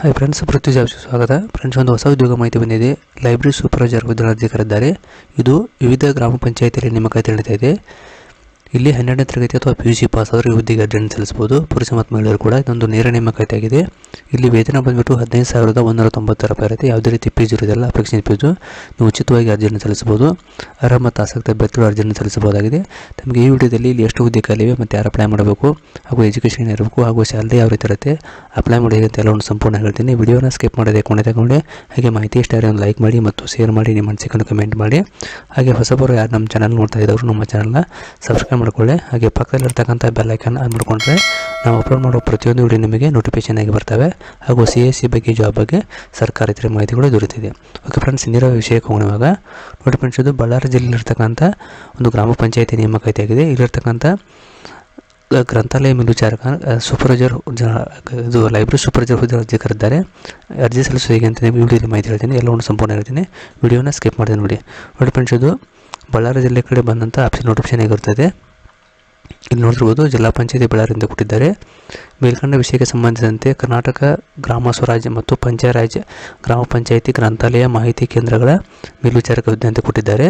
Hi friends Prithvi job ಸ್ವಾಗತ. Friends ಒಂದು ಹೊಸ ಉದ್ಯೋಗ ಮಾಹಿತಿ ಬಂದಿದೆ. ಲೈಬ್ರರಿ ಸೂಪರ್ವೈಸರ್ ಹುದ್ದೆ ಅರ್ಜಿ ಕರೆದಿದ್ದಾರೆ ಇದು ವಿವಿಧ ಗ್ರಾಮ ಪಂಚಾಯತಿಯಲ್ಲಿ ನೇಮಕಾತಿ ನಡೀತಾ ಇದೆ. ಇಲ್ಲಿ ಹನ್ನೆರಡನೇ ತರಗತಿ ಅಥವಾ ಪಿ ಯು ಸಿ ಪಾಸ್ ಆದರೆ ಹುದ್ದೆಗೆ ಅರ್ಜಿಯನ್ನು ಸಲ್ಲಿಸಬಹುದು. ಪುರುಷ ಮತ್ತು ಮಹಿಳೆಯರು ಕೂಡ ಇದೊಂದು ನೇರ ನೇಮಕಾತಿ ಆಗಿದೆ ಇಲ್ಲಿ ವೇತನ ಬಂದ್ಬಿಟ್ಟು ಹದಿನೈದು ಸಾವಿರದ ಒಂದೂರ ತೊಂಬತ್ತರ ರೂಪಾಯಿ ಇರುತ್ತೆ. ಯಾವುದೇ ರೀತಿ ಫೀಸ್ ಇರೋದಿಲ್ಲ ಅಪ್ಲಿಕೇಶನ್ ಫೀಸು ನೀವು ಉಚಿತವಾಗಿ ಅರ್ಜಿಯನ್ನು ಸಲ್ಲಿಸಬಹುದು. ಅರ್ಹ ಮತ್ತು ಆಸಕ್ತಿ ಅಭ್ಯರ್ಥಿಗಳು ಅರ್ಜಿಯನ್ನು ಸಲ್ಲಿಸಬಹುದಾಗಿದೆ. ತಮಗೆ ಈ ವಿಡಿಯೋದಲ್ಲಿ ಇಲ್ಲಿ ಎಷ್ಟು ಹುದ್ದೆ ಖಾಲಿವೆ ಮತ್ತು ಯಾರು ಅಪ್ಲೈ ಮಾಡಬೇಕು ಹಾಗೂ ಎಜುಕೇಷನ್ ಇರಬೇಕು ಹಾಗೂ ಸ್ಯಾಲ್ರಿ ಯಾವ ರೀತಿ ಇರುತ್ತೆ ಅಪ್ಲೈ ಮಾಡಿ ಅಂತ ಎಲ್ಲವನ್ನು ಸಂಪೂರ್ಣ ಹೇಳ್ತೀನಿ. ವಿಡಿಯೋನ ಸ್ಕಿಪ್ ಮಾಡೋದೇ ಕೊನೆ ತಗೊಂಡೆ. ಹಾಗೆ ಮಾಹಿತಿ ಇಷ್ಟ ಒಂದು ಲೈಕ್ ಮಾಡಿ ಮತ್ತು ಶೇರ್ ಮಾಡಿ ನಿಮ್ಮ ಮನಸ್ಸಿಗೆ ಕಮೆಂಟ್ ಮಾಡಿ. ಹಾಗೆ ಹೊಸಬರು ಯಾರು ನಮ್ಮ ಚಾನಲ್ ನೋಡ್ತಾ ಇದ್ದವರು, ನಮ್ಮ ಚಾನಲ್ನ ಸಬ್ಸ್ಕ್ರೈಬ್ ಮಾಡ್ಕೊಳ್ಳಿ. ಹಾಗೆ ಪಕ್ಕದಲ್ಲಿರ್ತಕ್ಕಂಥ ಬೆಲ್ ಐಕನ್ ಆನ್ ಮಾಡಿಕೊಂಡ್ರೆ ನಾವು ಅಪ್ಲೋಡ್ ಮಾಡೋ ಪ್ರತಿಯೊಂದು ವಿಡಿಯೋ ನಿಮಗೆ ನೋಟಿಫಿಕೇಶನ್ ಆಗಿ ಬರ್ತವೆ. ಹಾಗೂ ಸಿ ಎಸ್ ಸಿ ಬಗ್ಗೆ ಜಾಬ್ ಬಗ್ಗೆ ಸರ್ಕಾರ ಇತರ ಮಾಹಿತಿಗಳು ದೊರೆತಿದೆ. ಓಕೆ ಫ್ರೆಂಡ್ಸ್ ಇನ್ನಿರೋ ವಿಷಯಕ್ಕೆ ಹೋಗೋಣ ಇವಾಗ ನೋಡಿ ಫ್ರೆಂಡ್ಸ್ ಇದು ಬಳ್ಳಾರಿ ಜಿಲ್ಲೆಯಲ್ಲಿರ್ತಕ್ಕಂಥ ಒಂದು ಗ್ರಾಮ ಪಂಚಾಯತಿ ನೇಮಕ ಆಗಿದೆ ಇಲ್ಲಿರ್ತಕ್ಕಂಥ ಗ್ರಂಥಾಲಯ ಮೇಲ್ವಿಚಾರಕ ಸೂಪರ್ವೈಸರ್ ಇದು ಲೈಬ್ರರಿ ಸೂಪರ್ವೈಸರ್ ಹುದ್ದೆ ಅರ್ಜಿ ಕರೆದಿದ್ದಾರೆ ಅರ್ಜಿ ಸಲ್ಲಿಸೋದು ಹೇಗೆ ಅಂತ ವಿಡಿಯೋಲಿ ಮಾಹಿತಿ ಹೇಳ್ತೀನಿ. ಎಲ್ಲವನ್ನು ಸಂಪೂರ್ಣ ಹೇಳ್ತೀನಿ. ವಿಡಿಯೋನ ಸ್ಕಿಪ್ ಮಾಡಿದೆ ನೋಡಿ. ನೋಡಿ ಫ್ರೆಂಡ್ಸ್ ಇದು ಬಳ್ಳಾರಿ ಜಿಲ್ಲೆ ಕಡೆ ಬಂದಂಥ ಆಪ್ಷನ್ ನೋಟಿಫಿಕೇಶನ್ ಆಗಿರ್ತದೆ. ಇಲ್ಲಿ ನೋಡಿರ್ಬೋದು ಜಿಲ್ಲಾ ಪಂಚಾಯತಿ ಬಳ್ಳಾರಿಯಿಂದ ಕೊಟ್ಟಿದ್ದಾರೆ. ಮೇಲ್ಕಂಡ ವಿಷಯಕ್ಕೆ ಸಂಬಂಧಿಸಿದಂತೆ ಕರ್ನಾಟಕ ಗ್ರಾಮ ಸ್ವರಾಜ್ಯ ಮತ್ತು ಪಂಚಾಯರಾಜ್ ಗ್ರಾಮ ಪಂಚಾಯಿತಿ ಗ್ರಂಥಾಲಯ ಮಾಹಿತಿ ಕೇಂದ್ರಗಳ ಮೇಲ್ವಿಚಾರಕ ಹುದ್ದೆ ಅಂತ ಕೊಟ್ಟಿದ್ದಾರೆ.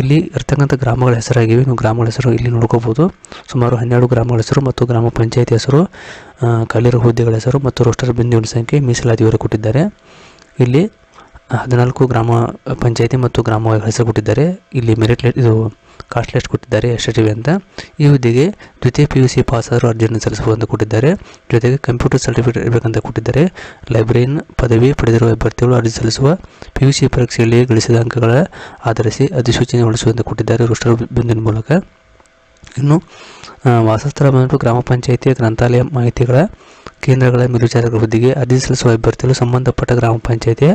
ಇಲ್ಲಿ ಇರ್ತಕ್ಕಂಥ ಗ್ರಾಮಗಳ ಹೆಸರಾಗಿವೆ. ನೀವು ಗ್ರಾಮಗಳ ಹೆಸರು ಇಲ್ಲಿ ನೋಡ್ಕೋಬೋದು ಸುಮಾರು ಹನ್ನೆರಡು ಗ್ರಾಮಗಳ ಹೆಸರು ಮತ್ತು ಗ್ರಾಮ ಪಂಚಾಯತಿ ಹೆಸರು ಖಾಲಿರೋ ಹುದ್ದೆಗಳ ಹೆಸರು ಮತ್ತು ರೋಸ್ಟರ್ ಬಿಂದುವಿನ ಸಂಖ್ಯೆ ಮೀಸಲಾತಿಯವರು ಕೊಟ್ಟಿದ್ದಾರೆ. ಇಲ್ಲಿ ಹದಿನಾಲ್ಕು ಗ್ರಾಮ ಪಂಚಾಯತಿ ಮತ್ತು ಗ್ರಾಮವಾಗಿ ಹೆಸರು ಇಲ್ಲಿ ಮೆರಿಟ್ ಲಿಸ್ಟ್ ಇದು ಕಾಸ್ಟ್ ಲಿಸ್ಟ್ ಕೊಟ್ಟಿದ್ದಾರೆ ವಿ ಅಂತ. ಈ ಹುದ್ದೆಗೆ ದ್ವಿತೀಯ ಪಿ ಯು ಸಿ ಪಾಸ್ ಆದರೂ ಅರ್ಜಿಯನ್ನು ಸಲ್ಲಿಸಬಹುದು ಕೊಟ್ಟಿದ್ದಾರೆ. ಜೊತೆಗೆ ಕಂಪ್ಯೂಟರ್ ಸರ್ಟಿಫಿಕೇಟ್ ಇರಬೇಕಂತ ಕೊಟ್ಟಿದ್ದಾರೆ. ಲೈಬ್ರರಿಯನ್ ಪದವಿ ಪಡೆದಿರುವ ಅಭ್ಯರ್ಥಿಗಳು ಅರ್ಜಿ ಸಲ್ಲಿಸುವ ಪಿ ಯು ಸಿ ಪರೀಕ್ಷೆಯಲ್ಲಿ ಗಳಿಸಿದ ಅಂಕಗಳ ಆಧರಿಸಿ ಅಧಿಸೂಚನೆ ಹೊರಡಿಸುವಂತೆ ಕೊಟ್ಟಿದ್ದಾರೆ ರೋಸ್ಟರ್ ಬಿಂದಿನ ಮೂಲಕ. ಇನ್ನು ವಾಸಸ್ಥಳ ಬಂದ್ಬಿಟ್ಟು ಗ್ರಾಮ ಪಂಚಾಯಿತಿಯ ಗ್ರಂಥಾಲಯ ಮಾಹಿತಿಗಳ ಕೇಂದ್ರಗಳ ಮೇಲ್ವಿಚಾರಕರ ಹುದ್ದೆಗೆ ಅರ್ಜಿ ಸಲ್ಲಿಸುವ ಅಭ್ಯರ್ಥಿಗಳು ಸಂಬಂಧಪಟ್ಟ ಗ್ರಾಮ ಪಂಚಾಯಿತಿಯ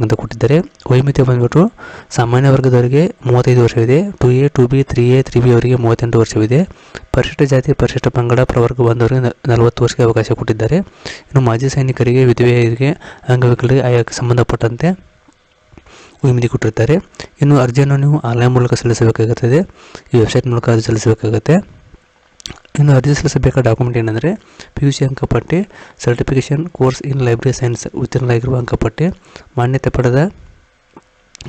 ಅಂತ ಕೊಟ್ಟಿದ್ದಾರೆ. ವೈಮಿತ್ಯ ಬಂದ್ಬಿಟ್ಟು ಸಾಮಾನ್ಯ ವರ್ಗದವರಿಗೆ ಮೂವತ್ತೈದು ವರ್ಷವಿದೆ. Two A two B three A three B ಅವರಿಗೆ ಮೂವತ್ತೆಂಟು ವರ್ಷವಿದೆ. ಪರಿಶಿಷ್ಟ ಜಾತಿ, ಪರಿಶಿಷ್ಟ ಪಂಗಡ, ಪ್ರವರ್ಗ ಬಂದವರಿಗೆ ನಲವತ್ತು ವರ್ಷಕ್ಕೆ ಅವಕಾಶ ಕೊಟ್ಟಿದ್ದಾರೆ. ಇನ್ನು ಮಾಜಿ ಸೈನಿಕರಿಗೆ, ವಿಧವೆಯರಿಗೆ, ಅಂಗವಿಕಲರಿಗೆ ಆಯಾ ಸಂಬಂಧಪಟ್ಟಂತೆ ವಿಮಿತಿ ಕೊಟ್ಟಿರ್ತಾರೆ ಇನ್ನು ಅರ್ಜಿಯನ್ನು ನೀವು ಆನ್ಲೈನ್ ಮೂಲಕ ಸಲ್ಲಿಸಬೇಕಾಗುತ್ತದೆ. ಈ ವೆಬ್ಸೈಟ್ ಮೂಲಕ ಅರ್ಜಿ ಸಲ್ಲಿಸಬೇಕಾಗುತ್ತೆ. ಇನ್ನು ಅರ್ಜಿ ಸಲ್ಲಿಸಬೇಕಾದ ಡಾಕ್ಯುಮೆಂಟ್ ಏನಂದರೆ ಪಿ ಯು ಸಿ ಅಂಕಪಟ್ಟಿ certification course in library science ಉತ್ತೀರ್ಣರಾಗಿರುವ ಅಂಕಪಟ್ಟಿ, ಮಾನ್ಯತೆ ಪಡೆದ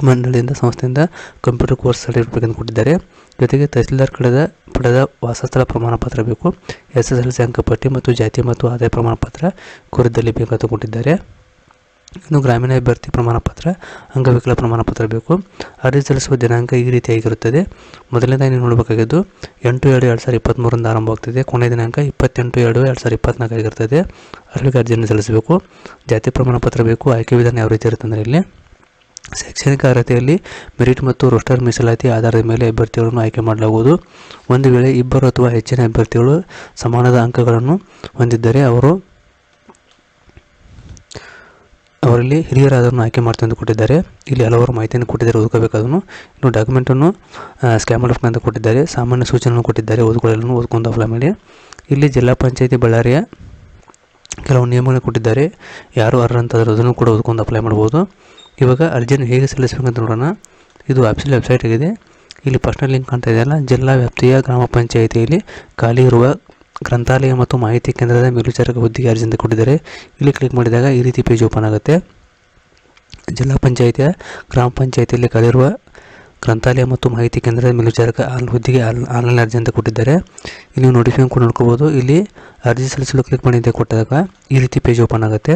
ಮಂಡಳಿಯಿಂದ, ಸಂಸ್ಥೆಯಿಂದ ಕಂಪ್ಯೂಟರ್ ಕೋರ್ಸ್ ಸರ್ಟಿಫಿಕೇಟ್ ಕೊಟ್ಟಿದ್ದಾರೆ. ಜೊತೆಗೆ ತಹಸೀಲ್ದಾರ್ ಕಡೆದ ಪಡೆದ ವಾಸಸ್ಥಳ ಪ್ರಮಾಣ ಪತ್ರ ಬೇಕು. ಎಸ್ ಎಸ್ ಎಲ್ ಸಿ ಅಂಕಪಟ್ಟಿ ಮತ್ತು ಜಾತಿ ಮತ್ತು ಆದಾಯ ಪ್ರಮಾಣ ಪತ್ರ ಕೋರಿದ್ದಲ್ಲಿ ಬೇಕಾದ ಕೊಟ್ಟಿದ್ದಾರೆ. ಇನ್ನು ಗ್ರಾಮೀಣ ಅಭ್ಯರ್ಥಿ ಪ್ರಮಾಣ ಪತ್ರ, ಅಂಗವಿಕಲ ಪ್ರಮಾಣ ಪತ್ರ ಬೇಕು. ಅರ್ಜಿ ಸಲ್ಲಿಸುವ ದಿನಾಂಕ ಈ ರೀತಿಯಾಗಿರುತ್ತದೆ ಮೊದಲನೇದಾಗಿ ನೀವು ನೋಡಬೇಕಾಗಿದ್ದು, ಎಂಟು, ಎರಡು ಎರಡು ಸಾವಿರದ ಇಪ್ಪತ್ತ್ಮೂರರಿಂದ ಆರಂಭವಾಗ್ತದೆ ಕೊನೆ ದಿನಾಂಕ ಇಪ್ಪತ್ತೆಂಟು, ಎರಡು ಎರಡು ಸಾವಿರದ ಇಪ್ಪತ್ತ್ನಾಲ್ಕಾಗಿರ್ತದೆ ಅಲ್ಲಿಗೆ ಅರ್ಜಿಯನ್ನು ಸಲ್ಲಿಸಬೇಕು. ಜಾತಿ ಪ್ರಮಾಣ ಪತ್ರ ಬೇಕು. ಆಯ್ಕೆ ವಿಧಾನ ಯಾವ ರೀತಿ ಇರುತ್ತೆ ಅಂದರೆ ಇಲ್ಲಿ. ಶೈಕ್ಷಣಿಕ ಅರ್ಹತೆಯಲ್ಲಿ ಮೆರಿಟ್ ಮತ್ತು ರೋಸ್ಟರ್ ಮೀಸಲಾತಿ ಆಧಾರದ ಮೇಲೆ ಅಭ್ಯರ್ಥಿಗಳನ್ನು ಆಯ್ಕೆ ಮಾಡಲಾಗುವುದು. ಒಂದು ವೇಳೆ ಇಬ್ಬರು ಅಥವಾ ಹೆಚ್ಚಿನ ಅಭ್ಯರ್ಥಿಗಳು ಸಮಾನದ ಅಂಕಗಳನ್ನು ಹೊಂದಿದ್ದರೆ ಅವರು ಅವರಲ್ಲಿ ಹಿರಿಯರಾದವರನ್ನು ಆಯ್ಕೆ ಮಾಡ್ತೀನಿ ಅಂತ ಕೊಟ್ಟಿದ್ದಾರೆ. ಇಲ್ಲಿ ಹಲವಾರು ಮಾಹಿತಿಯನ್ನು ಕೊಟ್ಟಿದ್ದಾರೆ ಓದ್ಕೋಬೇಕಾದನು ಇನ್ನು ಡಾಕ್ಯುಮೆಂಟನ್ನು ಸ್ಕ್ಯಾನ್ ಅಂತ ಕೊಟ್ಟಿದ್ದಾರೆ, ಸಾಮಾನ್ಯ ಸೂಚನೆಯನ್ನು ಕೊಟ್ಟಿದ್ದಾರೆ ಓದ್ಕೊಳ್ಳಲು ಓದ್ಕೊಂಡು ಅಪ್ಲೈ ಮಾಡಿ. ಇಲ್ಲಿ ಜಿಲ್ಲಾ ಪಂಚಾಯತಿ ಬಳ್ಳಾರಿಯ ಕೆಲವು ನಿಯಮಗಳನ್ನು ಕೊಟ್ಟಿದ್ದಾರೆ. ಯಾರು ಅರ್ಹ ಅಂತ ಅದನ್ನು ಕೂಡ ಓದ್ಕೊಂಡು ಅಪ್ಲೈ ಮಾಡ್ಬೋದು. ಇವಾಗ ಅರ್ಜಿಯನ್ನು ಹೇಗೆ ಸಲ್ಲಿಸಬೇಕಂತ ನೋಡೋಣ. ಇದು ಆಫೀಸಿಯಲ್ ವೆಬ್ಸೈಟ್ ಆಗಿದೆ. ಇಲ್ಲಿ ಪರ್ಸ್ನಲ್ ಲಿಂಕ್ ಕಾಣ್ತಾ ಇದೆಯಲ್ಲ? ಜಿಲ್ಲಾ ವ್ಯಾಪ್ತಿಯ ಗ್ರಾಮ ಪಂಚಾಯಿತಿಯಲ್ಲಿ ಖಾಲಿ ಇರುವ ಗ್ರಂಥಾಲಯ ಮತ್ತು ಮಾಹಿತಿ ಕೇಂದ್ರದ ಮೇಲ್ವಿಚಾರಕ ಹುದ್ದೆಗೆ ಅರ್ಜಿ ಅಂತ ಕೊಟ್ಟಿದ್ದಾರೆ. ಇಲ್ಲಿ ಕ್ಲಿಕ್ ಮಾಡಿದಾಗ ಈ ರೀತಿ ಪೇಜ್ ಓಪನ್ ಆಗುತ್ತೆ. ಜಿಲ್ಲಾ ಪಂಚಾಯಿತಿಯ ಗ್ರಾಮ ಪಂಚಾಯಿತಿಯಲ್ಲಿ ಕಲಿರುವ ಗ್ರಂಥಾಲಯ ಮತ್ತು ಮಾಹಿತಿ ಕೇಂದ್ರದ ಮೇಲ್ವಿಚಾರಕ ಆಲ್ ಹುದ್ದೆಗೆ ಆಲ್ ಆನ್ಲೈನ್ ಅರ್ಜಿ ಅಂತ ಕೊಟ್ಟಿದ್ದಾರೆ. ಇಲ್ಲಿ ನೋಟಿಫಿಕೇಶನ್ ಕೂಡ ನೋಡ್ಕೋಬೋದು. ಇಲ್ಲಿ ಅರ್ಜಿ ಸಲ್ಲಿಸಲು ಕ್ಲಿಕ್ ಮಾಡಿ ಅಂತ ಕೊಟ್ಟಾಗ ಈ ರೀತಿ ಪೇಜ್ ಓಪನ್ ಆಗುತ್ತೆ.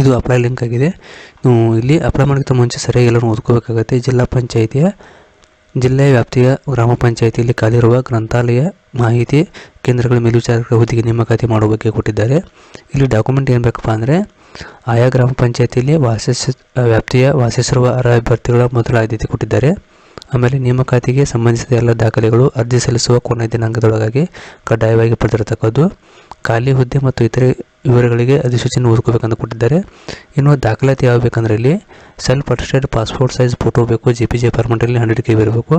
ಇದು ಅಪ್ಲೈ ಲಿಂಕ್ ಆಗಿದೆ. ನೀವು ಇಲ್ಲಿ ಅಪ್ಲೈ ಮಾಡೋಕ್ಕಿಂತ ಮುಂಚೆ ಸರಿಯಾಗಿ ಎಲ್ಲರೂ ಓದ್ಕೋಬೇಕಾಗುತ್ತೆ. ಜಿಲ್ಲಾ ಪಂಚಾಯಿತಿಯ ಜಿಲ್ಲೆಯ ವ್ಯಾಪ್ತಿಯ ಗ್ರಾಮ ಪಂಚಾಯಿತಿಯಲ್ಲಿ ಖಾಲಿರುವ ಗ್ರಂಥಾಲಯ ಮಾಹಿತಿ ಕೇಂದ್ರಗಳ ಮೇಲ್ವಿಚಾರಕ ಹುದ್ದೆಗೆ ನೇಮಕಾತಿ ಮಾಡುವ ಬಗ್ಗೆ ಕೊಟ್ಟಿದ್ದಾರೆ. ಇಲ್ಲಿ ಡಾಕ್ಯುಮೆಂಟ್ ಏನು ಬೇಕಪ್ಪ ಅಂದರೆ, ಆಯಾ ಗ್ರಾಮ ಪಂಚಾಯತಿಯಲ್ಲಿ ವಾಸಿಸ, ವ್ಯಾಪ್ತಿಯ ವಾಸಿಸಿರುವ ಅರ್ಹ ಅಭ್ಯರ್ಥಿಗಳ ಮೊದಲ ಆದ್ಯತೆ ಕೊಟ್ಟಿದ್ದಾರೆ. ಆಮೇಲೆ ನೇಮಕಾತಿಗೆ ಸಂಬಂಧಿಸಿದ ಎಲ್ಲ ದಾಖಲೆಗಳು ಅರ್ಜಿ ಸಲ್ಲಿಸುವ ಕೊನೆಯ ದಿನಾಂಕದೊಳಗಾಗಿ ಕಡ್ಡಾಯವಾಗಿ ಪಡೆದಿರತಕ್ಕದ್ದು. ಖಾಲಿ ಹುದ್ದೆ ಮತ್ತು ಇತರೆ ವಿವರಗಳಿಗೆ ಅಧಿಸೂಚನೆ ಓದ್ಕೋಬೇಕಂತ ಕೊಟ್ಟಿದ್ದಾರೆ. ಇನ್ನು ದಾಖಲಾತಿ ಯಾವ ಬೇಕಂದ್ರೆ ಇಲ್ಲಿ self attested passport size photo ಬೇಕು ಜಿ ಪಿ ಜೆ ಫಾರ್ಮೆಟಲ್ಲಿ ಹಂಡ್ರೆಡ್ ಕೆ ಇರಬೇಕು.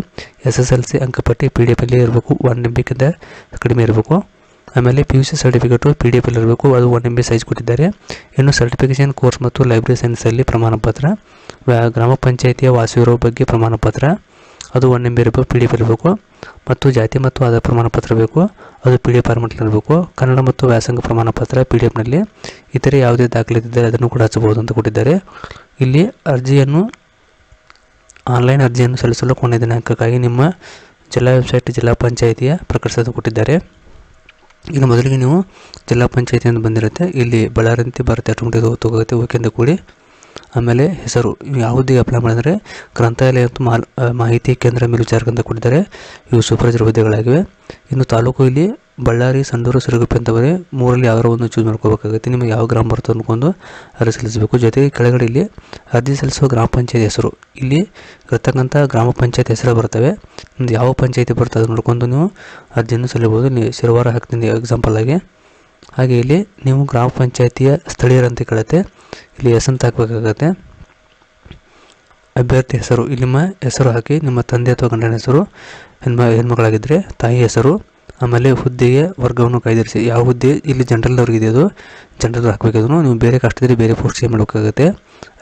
ಎಸ್ ಎಸ್ ಎಲ್ ಸಿ ಅಂಕಪಟ್ಟಿ ಪಿ ಡಿ ಎಫ್ ಅಲ್ಲಿ ಇರಬೇಕು ಒನ್ ಎಂ ಬಿಗಿಂತ ಕಡಿಮೆ ಇರಬೇಕು. ಆಮೇಲೆ P U C certificate P D F ಅಲ್ಲಿ ಇರಬೇಕು, ಅದು ಒನ್ ಎಂ ಬಿ ಸೈಜ್ ಕೊಟ್ಟಿದ್ದಾರೆ. ಇನ್ನು ಸರ್ಟಿಫಿಕೇಷನ್ ಕೋರ್ಸ್ ಮತ್ತು ಲೈಬ್ರರಿ ಸೈನ್ಸಲ್ಲಿ ಪ್ರಮಾಣ ಪತ್ರ ಗ್ರಾಮ ಪಂಚಾಯಿತಿಯ ವಾಸಿರೋ ಬಗ್ಗೆ ಪ್ರಮಾಣ ಪತ್ರ ಅದು ಒನ್ ಎಂ ಬಿ ಇರಬೇಕು ಪಿ ಡಿ ಎಫ್ ಇರಬೇಕು ಮತ್ತು ಜಾತಿ ಮತ್ತು ಆಧಾರ್ ಪ್ರಮಾಣ ಪತ್ರ ಬೇಕು ಅದು ಪಿ ಡಿ ಎಫ್ ಫಾರ್ಮೆಟ್ಲಿರಬೇಕು ಕನ್ನಡ ಮತ್ತು ವ್ಯಾಸಂಗ ಪ್ರಮಾಣ ಪತ್ರ ಪಿ ಡಿ ಎಫ್ನಲ್ಲಿ ಇತರೆ ಯಾವುದೇ ದಾಖಲೆ ಇದ್ದರೆ ಅದನ್ನು ಕೂಡ ಹಚ್ಚಬಹುದು ಅಂತ ಕೊಟ್ಟಿದ್ದಾರೆ ಇಲ್ಲಿ ಅರ್ಜಿಯನ್ನು ಆನ್ಲೈನ್ ಅರ್ಜಿಯನ್ನು ಸಲ್ಲಿಸಲು ಕೊನೆಯ ದಿನಾಂಕಕ್ಕಾಗಿ ನಿಮ್ಮ ಜಿಲ್ಲಾ ವೆಬ್ಸೈಟ್ ಜಿಲ್ಲಾ ಪಂಚಾಯಿತಿಯ ಪ್ರಕಟಿಸಲು ಕೊಟ್ಟಿದ್ದಾರೆ ಈಗ ಮೊದಲಿಗೆ ನೀವು ಜಿಲ್ಲಾ ಪಂಚಾಯಿತಿಯಿಂದ ಬಂದಿರುತ್ತೆ ಇಲ್ಲಿ ಬಳ್ಳಾರಿ ಬರುತ್ತೆ ಆಟೋಮೆಟಿಕ್ ತಗೋಗುತ್ತೆ ಓಕೆ ಅಂತ ಕೂಡಿ ಆಮೇಲೆ ಹೆಸರು, ಯಾವುದೇ ಅಪ್ಲೈ ಮಾಡಿದರೆ ಗ್ರಂಥಾಲಯ ಮತ್ತು ಮಾಹಿತಿ ಕೇಂದ್ರ ಮೇಲ್ವಿಚಾರಕ ಅಂತ ಕೊಟ್ಟಿದ್ದಾರೆ. ಇವು ಸೂಪರ್ವೈಸರ್ ಹುದ್ದೆಗಳಾಗಿವೆ ಇನ್ನು ತಾಲೂಕು ಇಲ್ಲಿ ಬಳ್ಳಾರಿ, ಸಂಡೂರು, ಸಿರುಗುಪ್ಪೆ ಅಂತವರೆ ಮೂರಲ್ಲಿ ಯಾವ್ದಾರ ಒಂದು ಚೂಸ್ ಮಾಡ್ಕೋಬೇಕಾಗುತ್ತೆ. ನಿಮಗೆ ಯಾವ ಗ್ರಾಮ ಬರ್ತದೆ ಅಂದ್ಕೊಂಡು ಅರ್ಜಿ ಸಲ್ಲಿಸಬೇಕು. ಜೊತೆಗೆ ಕೆಳಗಡೆ ಇಲ್ಲಿ ಅರ್ಜಿ ಸಲ್ಲಿಸುವ ಗ್ರಾಮ ಪಂಚಾಯತ್ ಹೆಸರು. ಇಲ್ಲಿ ಇರತಕ್ಕಂಥ ಗ್ರಾಮ ಪಂಚಾಯತ್ ಹೆಸರು ಬರ್ತವೆ. ಯಾವ ಪಂಚಾಯತಿ ಬರ್ತದೆ ನೋಡ್ಕೊಂಡು ನೀವು ಅರ್ಜಿಯನ್ನು ಸಲ್ಲಿಬೋದು ನೀವು ಶಿರವಾರ ಹಾಕ್ತೀನಿ ಎಕ್ಸಾಂಪಲ್ ಆಗಿ. ಹಾಗೆ ಇಲ್ಲಿ ನೀವು ಗ್ರಾಮ ಪಂಚಾಯತಿಯ ಸ್ಥಳೀಯರಂತ ಕೇಳುತ್ತೆ. ಇಲ್ಲಿ ಅಂತ ಹಾಕಬೇಕಾಗತ್ತೆ. ಅಭ್ಯರ್ಥಿ ಹೆಸರು, ಇಲ್ಲಿ ನಿಮ್ಮ ಹೆಸರು ಹಾಕಿ, ನಿಮ್ಮ ತಂದೆ ಅಥವಾ ಗಂಡನ ಹೆಸರು, ಹೆಣ್ಮ ಹೆಣ್ಮಗಳಾಗಿದ್ದರೆ ತಾಯಿ ಹೆಸರು, ಆಮೇಲೆ ಹುದ್ದೆಯ ವರ್ಗವನ್ನು ಕಾಯ್ದಿರಿಸಿ. ಯಾವ ಹುದ್ದೆ? ಇಲ್ಲಿ ಜನರಲ್ದವ್ರಿಗೆ ಅದು. ಜನರಲ್ ಹಾಕಬೇಕಾದ್ರು ನೀವು ಬೇರೆ ಕಷ್ಟದಲ್ಲಿ ಬೇರೆ ಪೋಸ್ಟ್ ಮಾಡಬೇಕಾಗುತ್ತೆ.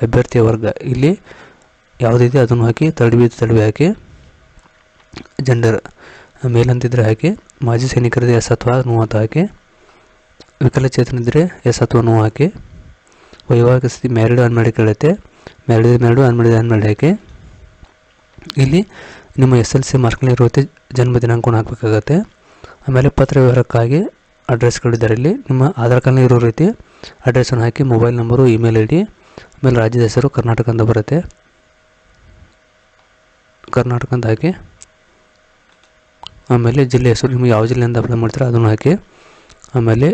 ಅಭ್ಯರ್ಥಿಯ ವರ್ಗ. ಇಲ್ಲಿ ಯಾವುದಿದೆ ಅದನ್ನು ಹಾಕಿ, ತಡವಿ ತಡವಿ ಹಾಕಿ ಜೆಂಡರ್ ಮೇಲಂತಿದ್ರೆ ಹಾಕಿ, ಮಾಜಿ ಸೈನಿಕರದೇ ಎಸ್ ಅಥವಾ ನೋವು ಅಂತ ಹಾಕಿ ವಿಕಲಚೇತನ ಇದ್ದರೆ ಎಸ್ ಅಥವಾ ನೋವು ಹಾಕಿ ವೈವಾಹಿಕ ಸ್ಥಿತಿ ಮ್ಯಾರಿಡ್ ಅನ್ಮ್ಯಾರಿಡ್ ಕೇಳುತ್ತೆ, ಮ್ಯಾರಿಡ್ ಮ್ಯಾರಿಡು ಅನ್ಮ್ಯಾರಿಡ್ ಅನ್ಮ್ಯಾರಿಡ್ ಹಾಕಿ ಇಲ್ಲಿ ನಿಮ್ಮ ಎಸ್ ಎಲ್ ಸಿ ಮಾರ್ಕ್ನಲ್ಲಿ ಇರುತ್ತೆ ಜನ್ಮ ದಿನಾಂಕವನ್ನು ಹಾಕಬೇಕಾಗತ್ತೆ. ಆಮೇಲೆ ಪತ್ರ ವ್ಯವಹಾರಕ್ಕಾಗಿ ಅಡ್ರೆಸ್ಗಳಿದ್ದಾರೆ. ಇಲ್ಲಿ ನಿಮ್ಮ ಆಧಾರ್ ಕಾರ್ಡ್ನಲ್ಲಿ ಇರೋ ರೀತಿ ಅಡ್ರೆಸ್ಸನ್ನು ಹಾಕಿ, mobile number, email I D ಆಮೇಲೆ ರಾಜ್ಯದ ಹೆಸರು ಕರ್ನಾಟಕ ಅಂತ ಬರುತ್ತೆ. ಕರ್ನಾಟಕ ಅಂತ ಹಾಕಿ, ಆಮೇಲೆ ಜಿಲ್ಲೆ ಹೆಸರು, ನಿಮಗೆ ಯಾವ ಜಿಲ್ಲೆಯಿಂದ ಅಪ್ಲೈ ಮಾಡ್ತೀರಾ ಅದನ್ನು ಹಾಕಿ, ಆಮೇಲೆ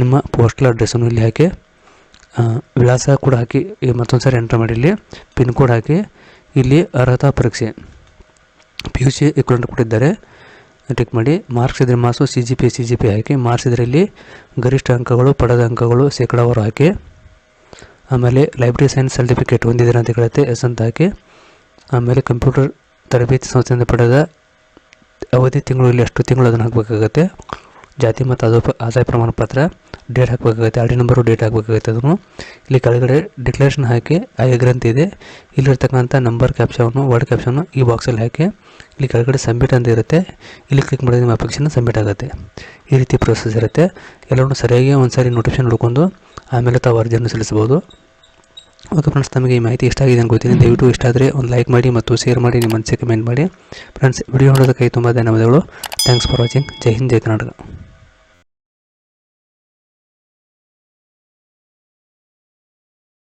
ನಿಮ್ಮ ಪೋಸ್ಟಲ್ ಅಡ್ರೆಸ್ಸನ್ನು ಇಲ್ಲಿ ಹಾಕಿ ವಿಳಾಸ ಕೂಡ ಹಾಕಿ ಮತ್ತೊಂದು ಸಾರಿ ಎಂಟ್ರ್ ಮಾಡಿ ಇಲ್ಲಿ ಪಿನ್ ಕೋಡ್ ಹಾಕಿ, ಇಲ್ಲಿ ಅರ್ಹತಾ ಪರೀಕ್ಷೆ ಪಿ ಯು ಸಿ ಇಕ್ವಲೆಂಟ್ ಕೊಟ್ಟಿದ್ದಾರೆ. ಟಿಕ್ ಮಾಡಿ ಮಾರ್ಕ್ಸ್ ಇದ್ರೆ marks C G P C G P ಹಾಕಿ ಮಾರ್ಕ್ಸ್ ಇದರಲ್ಲಿ ಗರಿಷ್ಠ ಅಂಕಗಳು, ಪಡೆದ ಅಂಕಗಳು ಶೇಕಡಾವಾರು ಹಾಕಿ, ಆಮೇಲೆ ಲೈಬ್ರರಿ ಸೈನ್ಸ್ ಸರ್ಟಿಫಿಕೇಟ್ ಹೊಂದಿದ್ದೀರಾ ಅಂತ ಕೇಳುತ್ತೆ ಎಸ್ ಅಂತ ಹಾಕಿ, ಆಮೇಲೆ ಕಂಪ್ಯೂಟರ್ ತರಬೇತಿ ಸಂಸ್ಥೆಯಿಂದ ಪಡೆದ ಅವಧಿ ತಿಂಗಳು, ಇಲ್ಲಿ ಅಷ್ಟು ತಿಂಗಳು ಅದನ್ನು ಹಾಕಬೇಕಾಗತ್ತೆ. ಜಾತಿ ಮತ್ತು ಅದು ಆದಾಯ ಪ್ರಮಾಣ ಪತ್ರ ಡೇಟ್ ಹಾಕಬೇಕಾಗುತ್ತೆ ಆರ್ ಡಿ ನಂಬರು ಡೇಟ್ ಹಾಕಬೇಕಾಗುತ್ತೆ ಅದನ್ನು. ಇಲ್ಲಿ ಕೆಳಗಡೆ ಡಿಕ್ಲರೇಷನ್ ಹಾಕಿ ಗ್ರಂಥ ಇದೆ. ಇಲ್ಲಿರ್ತಕ್ಕಂಥ ನಂಬರ್ ಕ್ಯಾಪ್ಷನ್ನು ವರ್ಡ್ ಕ್ಯಾಪ್ಷನ್ನು ಈ ಬಾಕ್ಸಲ್ಲಿ ಹಾಕಿ, ಇಲ್ಲಿ ಕೆಳಗಡೆ ಸಬ್ಮಿಟ್ ಅಂತ ಇರುತ್ತೆ. ಇಲ್ಲಿ ಕ್ಲಿಕ್ ಮಾಡಿದ್ರೆ ನಿಮ್ಮ ಅಪ್ಲಿಕೇಶನ್ ಸಬ್ಮಿಟ್ ಆಗುತ್ತೆ. ಈ ರೀತಿ ಪ್ರೊಸೆಸ್ ಇರುತ್ತೆ. ಎಲ್ಲವನ್ನು ಸರಿಯಾಗಿ ಒಂದು ಸಾರಿ ನೋಟಿಫಿಕೇಶನ್ ಹುಡ್ಕೊಂಡು ಆಮೇಲೆ ತಾವು ಅರ್ಜಿಯನ್ನು ಸಲ್ಲಿಸ್ಬೋದು ಓಕೆ ಫ್ರೆಂಡ್ಸ್ ತಮಗೆ ಈ ಮಾಹಿತಿ ಇಷ್ಟ ಆಗಿದೆ ಅನ್ಕೋತೀನಿ ದಯವಿಟ್ಟು ಇಷ್ಟ ಆದರೆ ಒಂದು ಲೈಕ್ ಮಾಡಿ ಮತ್ತು ಶೇರ್ ಮಾಡಿ, ನಿಮ್ಮ ಮನಸ್ಸಿಗೆ ಕಮೆಂಟ್ ಮಾಡಿ. ಫ್ರೆಂಡ್ಸ್ ವಿಡಿಯೋ ನೋಡೋದಕ್ಕೆ ತುಂಬ ಧನ್ಯವಾದಗಳು. ಥ್ಯಾಂಕ್ಸ್ ಫಾರ್ ವಾಚಿಂಗ್ ಜೈ ಹಿಂದ್ ಜೈ ಕರ್ನಾಟಕ